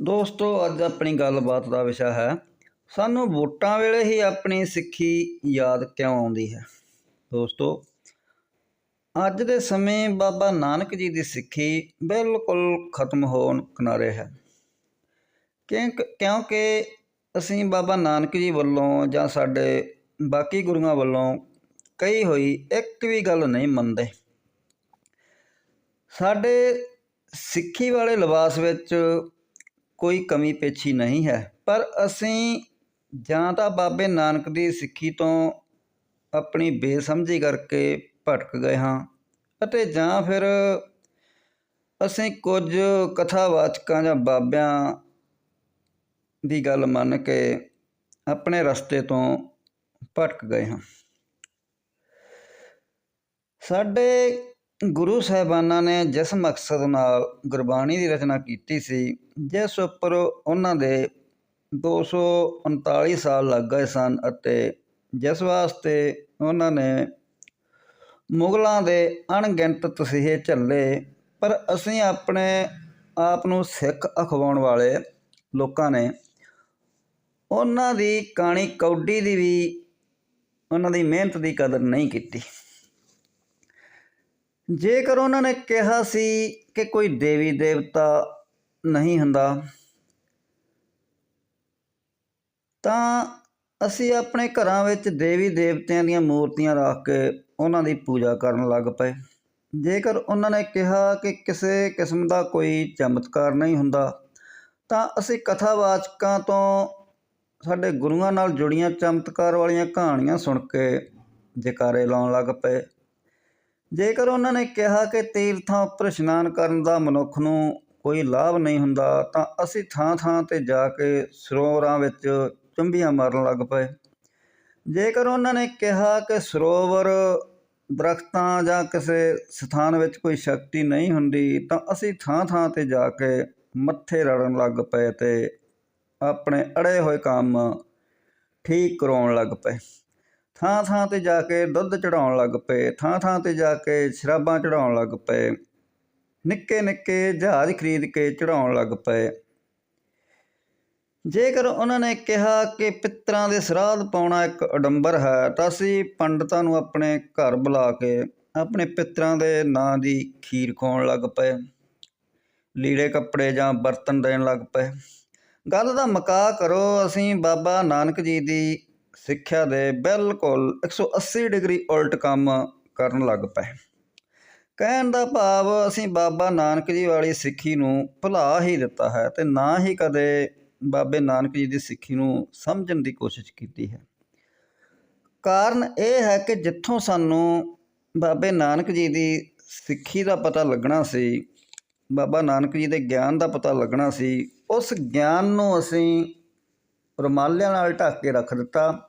ਦੋਸਤੋ, ਅੱਜ ਆਪਣੀ ਗੱਲਬਾਤ ਦਾ ਵਿਸ਼ਾ ਹੈ, ਸਾਨੂੰ ਵੋਟਾਂ ਵੇਲੇ ਹੀ ਆਪਣੀ ਸਿੱਖੀ ਯਾਦ ਕਿਉਂ ਆਉਂਦੀ ਹੈ? ਦੋਸਤੋ, ਅੱਜ ਦੇ ਸਮੇਂ ਬਾਬਾ ਨਾਨਕ ਜੀ ਦੀ ਸਿੱਖੀ ਬਿਲਕੁਲ ਖਤਮ ਹੋਣ ਕਿਨਾਰੇ ਹੈ। ਕਿਉਂਕਿ ਅਸੀਂ ਬਾਬਾ ਨਾਨਕ ਜੀ ਵੱਲੋਂ ਜਾਂ ਸਾਡੇ ਬਾਕੀ ਗੁਰੂਆਂ ਵੱਲੋਂ ਕਹੀ ਹੋਈ ਇੱਕ ਵੀ ਗੱਲ ਨਹੀਂ ਮੰਨਦੇ। ਸਾਡੇ ਸਿੱਖੀ ਵਾਲੇ ਲਿਬਾਸ ਵਿੱਚ ਕੋਈ ਕਮੀ ਪੇਛੀ ਨਹੀਂ ਹੈ। ਪਰ ਅਸੀਂ ਜਾਂ ਤਾਂ ਬਾਬੇ ਨਾਨਕ ਦੀ ਸਿੱਖੀ ਤੋਂ ਆਪਣੀ ਬੇਸਮਝੀ ਕਰਕੇ ਭਟਕ ਗਏ ਹਾਂ ਅਤੇ ਜਾਂ ਫਿਰ ਅਸੀਂ ਕੁਝ ਕਥਾਵਾਚਕਾਂ ਜਾਂ ਬਾਬਿਆਂ ਦੀ ਗੱਲ ਮੰਨ ਕੇ ਆਪਣੇ ਰਸਤੇ ਤੋਂ ਭਟਕ ਗਏ ਹਾਂ। ਸਾਡੇ ਗੁਰੂ ਸਾਹਿਬਾਨਾਂ ਨੇ ਜਿਸ ਮਕਸਦ ਨਾਲ ਗੁਰਬਾਣੀ ਦੀ ਰਚਨਾ ਕੀਤੀ ਸੀ, ਜਿਸ ਉੱਪਰ ਉਹਨਾਂ ਦੇ 239 ਸਾਲ ਲੱਗ ਗਏ ਸਨ ਅਤੇ ਜਿਸ ਵਾਸਤੇ ਉਹਨਾਂ ਨੇ ਮੁਗਲਾਂ ਦੇ ਅਣਗਿਣਤ ਤਸੀਹੇ ਝੱਲੇ, ਪਰ ਅਸੀਂ ਆਪਣੇ ਆਪ ਨੂੰ ਸਿੱਖ ਅਖਵਾਉਣ ਵਾਲੇ ਲੋਕਾਂ ਨੇ ਉਹਨਾਂ ਦੀ ਕਾਣੀ ਕੌਡੀ ਦੀ ਵੀ ਉਹਨਾਂ ਦੀ ਮਿਹਨਤ ਦੀ ਕਦਰ ਨਹੀਂ ਕੀਤੀ। ਜੇਕਰ ਉਹਨਾਂ ਨੇ ਕਿਹਾ ਸੀ ਕਿ ਕੋਈ ਦੇਵੀ ਦੇਵਤਾ ਨਹੀਂ ਹੁੰਦਾ, ਤਾਂ ਅਸੀਂ ਆਪਣੇ ਘਰਾਂ ਵਿੱਚ ਦੇਵੀ ਦੇਵਤਿਆਂ ਦੀਆਂ ਮੂਰਤੀਆਂ ਰੱਖ ਕੇ ਉਹਨਾਂ ਦੀ ਪੂਜਾ ਕਰਨ ਲੱਗ ਪਏ। ਜੇਕਰ ਉਹਨਾਂ ਨੇ ਕਿਹਾ ਕਿ ਕਿਸੇ ਕਿਸਮ ਦਾ ਕੋਈ ਚਮਤਕਾਰ ਨਹੀਂ ਹੁੰਦਾ, ਤਾਂ ਅਸੀਂ ਕਥਾਵਾਚਕਾਂ ਤੋਂ ਸਾਡੇ ਗੁਰੂਆਂ ਨਾਲ ਜੁੜੀਆਂ ਚਮਤਕਾਰ ਵਾਲੀਆਂ ਕਹਾਣੀਆਂ ਸੁਣ ਕੇ ਜਕਾਰੇ ਲਾਉਣ ਲੱਗ ਪਏ। ਜੇਕਰ ਉਹਨਾਂ ਨੇ ਕਿਹਾ ਕਿ ਤੀਰਥਾਂ ਉੱਪਰ ਇਸ਼ਨਾਨ ਕਰਨ ਦਾ ਮਨੁੱਖ ਨੂੰ ਕੋਈ ਲਾਭ ਨਹੀਂ ਹੁੰਦਾ, ਤਾਂ ਅਸੀਂ ਥਾਂ ਥਾਂ ਤੇ ਜਾ ਕੇ ਸਰੋਵਰਾਂ ਵਿੱਚ ਚੁੰਬੀਆਂ ਮਾਰਨ ਲੱਗ ਪਏ। ਜੇਕਰ ਉਹਨਾਂ ਨੇ ਕਿਹਾ ਕਿ ਸਰੋਵਰ ਦਰਖਤਾਂ ਜਾਂ ਕਿਸੇ ਸਥਾਨ ਵਿੱਚ ਕੋਈ ਸ਼ਕਤੀ ਨਹੀਂ ਹੁੰਦੀ, ਤਾਂ ਅਸੀਂ ਥਾਂ ਥਾਂ ਤੇ ਜਾ ਕੇ ਮੱਥੇ ਰੜਨ ਲੱਗ ਪਏ ਤੇ ਆਪਣੇ ਅੜੇ ਹੋਏ ਕੰਮ ਠੀਕ ਕਰਾਉਣ ਲੱਗ ਪਏ। ਥਾਂ ਥਾਂ ਤੇ ਜਾ ਕੇ ਦੁੱਧ ਚੜਾਉਣ ਲੱਗ ਪਏ ਥਾਂ ਥਾਂ ਤੇ ਜਾ ਕੇ ਸ਼ਰਾਬਾਂ ਚੜਾਉਣ ਲੱਗ ਪਏ ਨਿੱਕੇ ਨਿੱਕੇ ਜਹਾਜ਼ ਖਰੀਦ ਕੇ ਚੜਾਉਣ ਲੱਗ ਪਏ। ਜੇਕਰ ਉਹਨਾਂ ਨੇ ਕਿਹਾ ਕਿ ਪਿੱਤਰਾਂ ਦੇ ਸਰਾਧ ਪਾਉਣਾ ਇੱਕ ਅਡੰਬਰ ਹੈ, ਤਾਂ ਅਸੀਂ ਪੰਡਤਾਂ ਨੂੰ ਆਪਣੇ ਘਰ ਬੁਲਾ ਕੇ ਆਪਣੇ ਪਿੱਤਰਾਂ ਦੇ ਨਾਂ ਦੀ ਖੀਰ ਖਵਾਉਣ ਲੱਗ ਪਏ, ਲੀੜੇ ਕੱਪੜੇ ਜਾਂ ਬਰਤਨ ਦੇਣ ਲੱਗ ਪਏ। ਗੱਲ ਦਾ ਮਕਾ ਕਰੋ, ਅਸੀਂ ਬਾਬਾ ਨਾਨਕ ਜੀ ਦੀ ਸਿੱਖਿਆ ਦੇ ਬਿਲਕੁਲ 180 ਡਿਗਰੀ ਉਲਟ ਕੰਮ ਕਰਨ ਲੱਗ ਪਏ। ਕਹਿਣ ਦਾ ਭਾਵ ਅਸੀਂ ਬਾਬਾ ਨਾਨਕ ਜੀ ਵਾਲੀ ਸਿੱਖੀ ਨੂੰ ਭੁਲਾ ਹੀ ਦਿੱਤਾ ਹੈ ਤੇ ਨਾ ਹੀ ਕਦੇ ਬਾਬੇ ਨਾਨਕ ਜੀ ਦੀ ਸਿੱਖੀ ਨੂੰ ਸਮਝਣ ਦੀ ਕੋਸ਼ਿਸ਼ ਕੀਤੀ ਹੈ। ਕਾਰਨ ਇਹ ਹੈ ਕਿ ਜਿੱਥੋਂ ਸਾਨੂੰ ਬਾਬੇ ਨਾਨਕ ਜੀ ਦੀ ਸਿੱਖੀ ਦਾ ਪਤਾ ਲੱਗਣਾ ਸੀ, ਬਾਬਾ ਨਾਨਕ ਜੀ ਦੇ ਗਿਆਨ ਦਾ ਪਤਾ ਲੱਗਣਾ ਸੀ, ਉਸ ਗਿਆਨ ਨੂੰ ਅਸੀਂ ਰੁਮਾਲਿਆਂ ਨਾਲ ਢੱਕ ਕੇ ਰੱਖ ਦਿੱਤਾ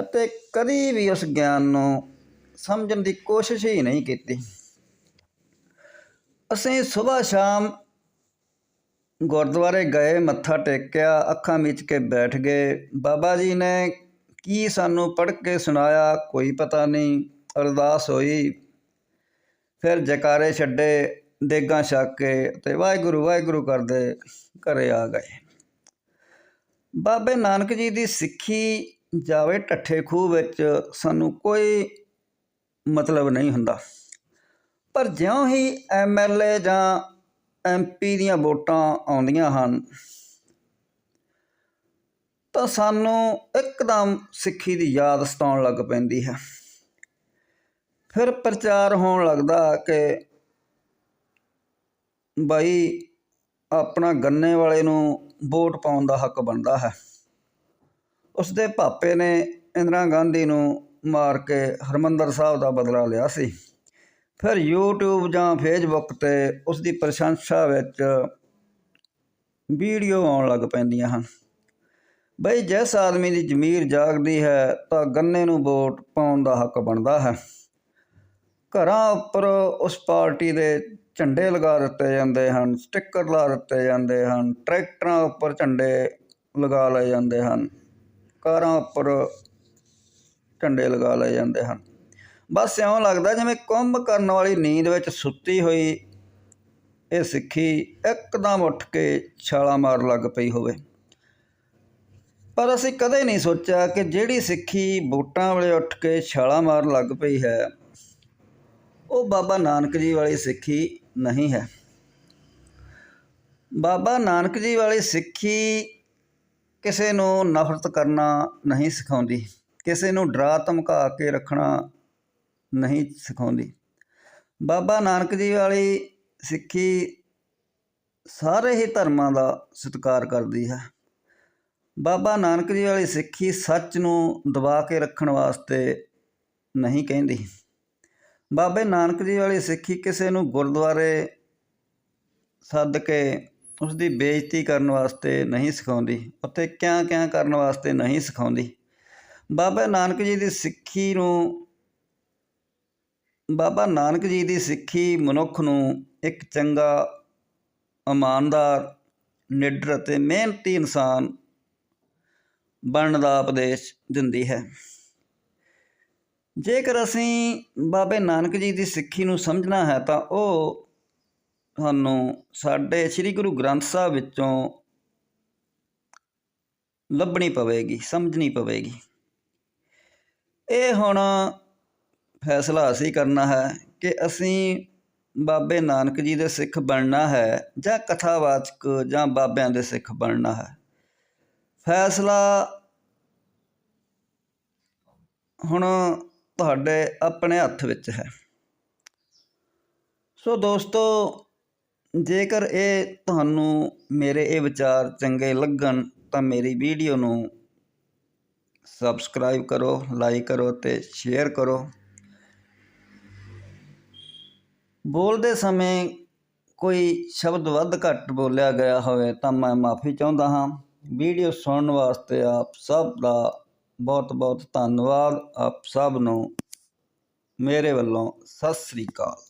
ਅਤੇ ਕਦੀ ਵੀ ਉਸ ਗਿਆਨ ਨੂੰ ਸਮਝਣ ਦੀ ਕੋਸ਼ਿਸ਼ ਹੀ ਨਹੀਂ ਕੀਤੀ। ਅਸੀਂ ਸਵੇਰ ਸ਼ਾਮ ਗੁਰਦੁਆਰੇ ਗਏ, ਮੱਥਾ ਟੇਕਿਆ, ਅੱਖਾਂ ਮੀਚ ਕੇ ਬੈਠ ਗਏ। ਬਾਬਾ ਜੀ ਨੇ ਕੀ ਸਾਨੂੰ ਪੜ੍ਹ ਕੇ ਸੁਣਾਇਆ? ਕੋਈ ਪਤਾ ਨਹੀਂ। ਅਰਦਾਸ ਹੋਈ। ਫਿਰ ਜਕਾਰੇ ਛੱਡੇ, ਦੇਗਾਂ ਛੱਕ ਕੇ ਤੇ ਵਾਹਿਗੁਰੂ ਵਾਹਿਗੁਰੂ ਕਰਦੇ ਘਰੇ ਆ ਗਏ। ਬਾਬੇ ਨਾਨਕ ਜੀ ਦੀ ਸਿੱਖੀ ਜਾਵੇ ਠੱਠੇ ਖੂਹ ਵਿੱਚ, ਸਾਨੂੰ ਕੋਈ ਮਤਲਬ ਨਹੀਂ ਹੁੰਦਾ। ਪਰ ਜਿਉਂ ਹੀ ਐਮਐਲਏ ਜਾਂ ਐਮਪੀ ਦੀਆਂ ਵੋਟਾਂ ਆਉਂਦੀਆਂ ਹਨ, ਤਾਂ ਸਾਨੂੰ ਇੱਕਦਮ ਸਿੱਖੀ ਦੀ ਯਾਦ ਸਤਾਉਣ ਲੱਗ ਪੈਂਦੀ ਹੈ। ਫਿਰ ਪ੍ਰਚਾਰ ਹੋਣ ਲੱਗਦਾ ਕਿ ਬਾਈ ਆਪਣਾ ਗੰਨੇ ਵਾਲੇ ਨੂੰ ਵੋਟ ਪਾਉਣ ਦਾ ਹੱਕ ਬਣਦਾ ਹੈ। ਉਸ ਦੇ ਭਾਪੇ ਨੇ ਇੰਦਰਾ ਗਾਂਧੀ ਨੂੰ ਮਾਰ ਕੇ ਹਰਮੰਦਰ ਸਾਹਿਬ ਦਾ ਬਦਲਾ ਲਿਆ ਸੀ। ਫਿਰ YouTube ਜਾਂ Facebook ਤੇ ਉਸ ਦੀ ਪ੍ਰਸ਼ੰਸਾ ਵਿੱਚ ਵੀਡੀਓ ਆਉਣ ਲੱਗ ਪੈਂਦੀਆਂ ਹਨ। ਬਈ, ਜਿਸ ਆਦਮੀ ਦੀ ਜ਼ਮੀਰ ਜਾਗਦੀ ਹੈ ਤਾਂ ਗੰਨੇ ਨੂੰ ਵੋਟ ਪਾਉਣ ਦਾ ਹੱਕ ਬਣਦਾ ਹੈ। ਘਰਾਂ ਉੱਪਰ ਉਸ ਪਾਰਟੀ ਦੇ ਝੰਡੇ ਲਗਾ ਦਿੱਤੇ ਜਾਂਦੇ ਹਨ ਸਟicker ਲਾ ਦਿੱਤੇ ਜਾਂਦੇ ਹਨ, ਟਰੈਕਟਰਾਂ ਉੱਪਰ ਝੰਡੇ ਲਗਾ ਲਏ ਜਾਂਦੇ ਹਨ, ਕਾਰਾਂ ਉੱਪਰ ਝੰਡੇ ਲਗਾ ਲਏ ਜਾਂਦੇ ਹਨ। ਬਸ ਇਉਂ ਲੱਗਦਾ ਜਿਵੇਂ ਕੁੰਭ ਕਰਨ ਵਾਲੀ ਨੀਂਦ ਵਿੱਚ ਸੁੱਤੀ ਹੋਈ ਇਹ ਸਿੱਖੀ ਇੱਕਦਮ ਉੱਠ ਕੇ ਛਾਲਾਂ ਮਾਰ ਲੱਗ ਪਈ ਹੋਵੇ। ਪਰ ਅਸੀਂ ਕਦੇ ਨਹੀਂ ਸੋਚਿਆ ਕਿ ਜਿਹੜੀ ਸਿੱਖੀ ਬੂਟਾਂ ਵਾਲੇ ਉੱਠ ਕੇ ਛਾਲਾਂ ਮਾਰ ਲੱਗ ਪਈ ਹੈ, ਉਹ ਬਾਬਾ ਨਾਨਕ ਜੀ ਵਾਲੀ ਸਿੱਖੀ ਨਹੀਂ ਹੈ। ਬਾਬਾ ਨਾਨਕ ਜੀ ਵਾਲੀ ਸਿੱਖੀ ਕਿਸੇ ਨੂੰ ਨਫ਼ਰਤ ਕਰਨਾ ਨਹੀਂ ਸਿਖਾਉਂਦੀ। ਕਿਸੇ ਨੂੰ ਡਰਾ ਧਮਕਾ ਕੇ ਰੱਖਣਾ ਨਹੀਂ ਸਿਖਾਉਂਦੀ। ਬਾਬਾ ਨਾਨਕ ਜੀ ਵਾਲੀ ਸਿੱਖੀ ਸਾਰੇ ਹੀ ਧਰਮਾਂ ਦਾ ਸਤਿਕਾਰ ਕਰਦੀ ਹੈ। ਬਾਬਾ ਨਾਨਕ ਜੀ ਵਾਲੀ ਸਿੱਖੀ ਸੱਚ ਨੂੰ ਦਬਾ ਕੇ ਰੱਖਣ ਵਾਸਤੇ ਨਹੀਂ ਕਹਿੰਦੀ। ਬਾਬੇ ਨਾਨਕ ਜੀ ਵਾਲੀ ਸਿੱਖੀ ਕਿਸੇ ਨੂੰ ਗੁਰਦੁਆਰੇ ਸੱਦ ਕੇ ਉਸ ਦੀ ਬੇਇੱਜ਼ਤੀ ਕਰਨ ਵਾਸਤੇ ਨਹੀਂ ਸਿਖਾਉਂਦੀ, ਉੱਥੇ ਕਿਆ ਕਿਆ ਕਰਨ ਵਾਸਤੇ ਨਹੀਂ ਸਿਖਾਉਂਦੀ। ਬਾਬਾ ਨਾਨਕ ਜੀ ਦੀ ਸਿੱਖੀ ਨੂੰ, ਬਾਬਾ ਨਾਨਕ ਜੀ ਦੀ ਸਿੱਖੀ ਮਨੁੱਖ ਨੂੰ ਇੱਕ ਚੰਗਾ, ਇਮਾਨਦਾਰ, ਨਿਡਰ ਅਤੇ ਮਿਹਨਤੀ ਇਨਸਾਨ ਬਣਨ ਦਾ ਉਪਦੇਸ਼ ਦਿੰਦੀ ਹੈ। ਜੇਕਰ ਅਸੀਂ ਬਾਬੇ ਨਾਨਕ ਜੀ ਦੀ ਸਿੱਖੀ ਨੂੰ ਸਮਝਣਾ ਹੈ ਤਾਂ ਉਹ ਸਾਨੂੰ ਸਾਡੇ ਸ੍ਰੀ ਗੁਰੂ ਗ੍ਰੰਥ ਸਾਹਿਬ ਵਿੱਚੋਂ ਲੱਭਣੀ ਪਵੇਗੀ, ਸਮਝਣੀ ਪਵੇਗੀ। ਇਹ ਹੁਣ ਫੈਸਲਾ ਅਸੀਂ ਕਰਨਾ ਹੈ ਕਿ ਅਸੀਂ ਬਾਬੇ ਨਾਨਕ ਜੀ ਦੇ ਸਿੱਖ ਬਣਨਾ ਹੈ ਜਾਂ ਕਥਾਵਾਚਕ ਜਾਂ ਬਾਬਿਆਂ ਦੇ ਸਿੱਖ ਬਣਨਾ ਹੈ। ਫੈਸਲਾ ਹੁਣ ਤੁਹਾਡੇ ਆਪਣੇ ਹੱਥ ਵਿੱਚ ਹੈ। ਸੋ ਦੋਸਤੋ, ਜੇਕਰ ਇਹ ਤੁਹਾਨੂੰ ਮੇਰੇ ਇਹ ਵਿਚਾਰ ਚੰਗੇ ਲੱਗਣ, ਤਾਂ ਮੇਰੀ ਵੀਡੀਓ ਨੂੰ ਸਬਸਕ੍ਰਾਈਬ ਕਰੋ, ਲਾਈਕ ਕਰੋ ਤੇ ਸ਼ੇਅਰ ਕਰੋ। ਬੋਲਦੇ ਸਮੇਂ ਕੋਈ ਸ਼ਬਦ ਵੱਧ ਘੱਟ ਬੋਲਿਆ ਗਿਆ ਹੋਵੇ, ਤਾਂ ਮੈਂ ਮਾਫੀ ਚਾਹੁੰਦਾ ਹਾਂ। ਵੀਡੀਓ ਸੁਣਨ ਵਾਸਤੇ ਆਪ ਸਭ ਦਾ ਬਹੁਤ ਬਹੁਤ ਧੰਨਵਾਦ ਆਪ ਸਭ ਨੂੰ। ਮੇਰੇ ਵੱਲੋਂ ਸਤਿ ਸ੍ਰੀ ਅਕਾਲ।